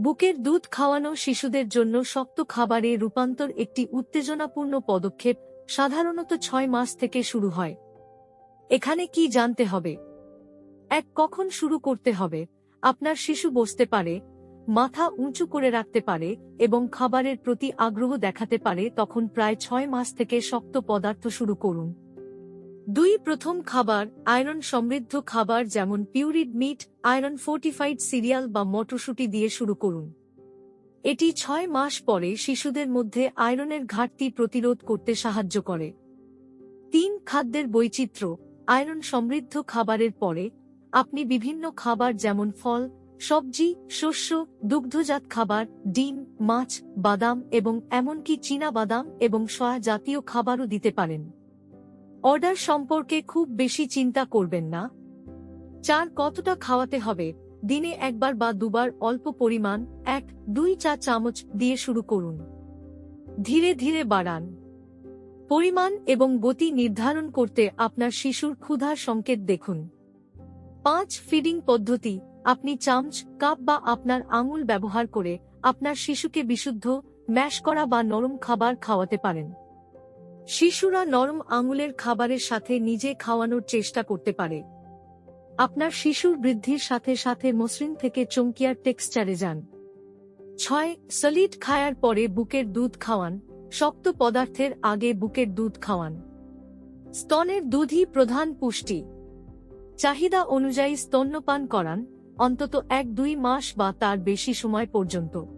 বুকের দুধ খাওয়ানো শিশুদের জন্য শক্ত খাবারে রূপান্তর একটি উত্তেজনাপূর্ণ পদক্ষেপ, সাধারণত ছয় মাস থেকে শুরু হয়। এখানে কি জানতে হবে? এক, কখন শুরু করতে হবে? আপনার শিশু বসতে পারে, মাথা উঁচু করে রাখতে পারে এবং খাবারের প্রতি আগ্রহ দেখাতে পারে, তখন প্রায় ছয় মাস থেকে শক্ত পদার্থ শুরু করুন। দুই প্রথম খাবার আয়রন সমৃদ্ধ খাবার যেমন pureed meat, iron fortified cereal বা মটরশুটি দিয়ে শুরু করুন। এটি ছয় মাস পরে শিশুদের মধ্যে আয়রনের ঘাটতি প্রতিরোধ করতে সাহায্য করে। তিন খাদ্যের বৈচিত্র্য, আয়রন সমৃদ্ধ খাবারের পরে আপনি বিভিন্ন খাবার যেমন ফল, সবজি, শস্য, দুগ্ধজাত খাবার, ডিম, মাছ, বাদাম এবং এমনকি চীনা বাদাম এবং সয়া জাতীয় খাবারও দিতে পারেন। অর্ডার সম্পর্কে খুব বেশি চিন্তা করবেন না। চার, কতটা খাওয়াতে হবে? দিনে একবার বা দুবার অল্প পরিমাণ, এক, দুই চা চামচ দিয়ে শুরু করুন। ধীরে ধীরে বাড়ান। পরিমাণ এবং গতি নির্ধারণ করতে আপনার শিশুর ক্ষুধার সংকেত দেখুন। পাঁচ, ফিডিং পদ্ধতি। আপনি চামচ, কাপ বা আপনার আঙুল ব্যবহার করে আপনার শিশুকে বিশুদ্ধ, ম্যাশ করা বা নরম খাবার খাওয়াতে পারেন। শিশুরা নরম আঙুলের খাবারের সাথে নিজে খাওয়ানোর চেষ্টা করতে পারে। আপনার শিশুর বৃদ্ধির সাথে সাথে মসৃণ থেকে চমকিয়ার টেক্সচারে যান। ছয়, সলিড খায়ার পরে বুকের দুধ খাওয়ান, শক্ত পদার্থের আগে বুকের দুধ খাওয়ান। স্তনের দুধই প্রধান পুষ্টি। চাহিদা অনুযায়ী স্তন্যপান করান, অন্তত এক দুই মাস বা তার বেশি সময় পর্যন্ত।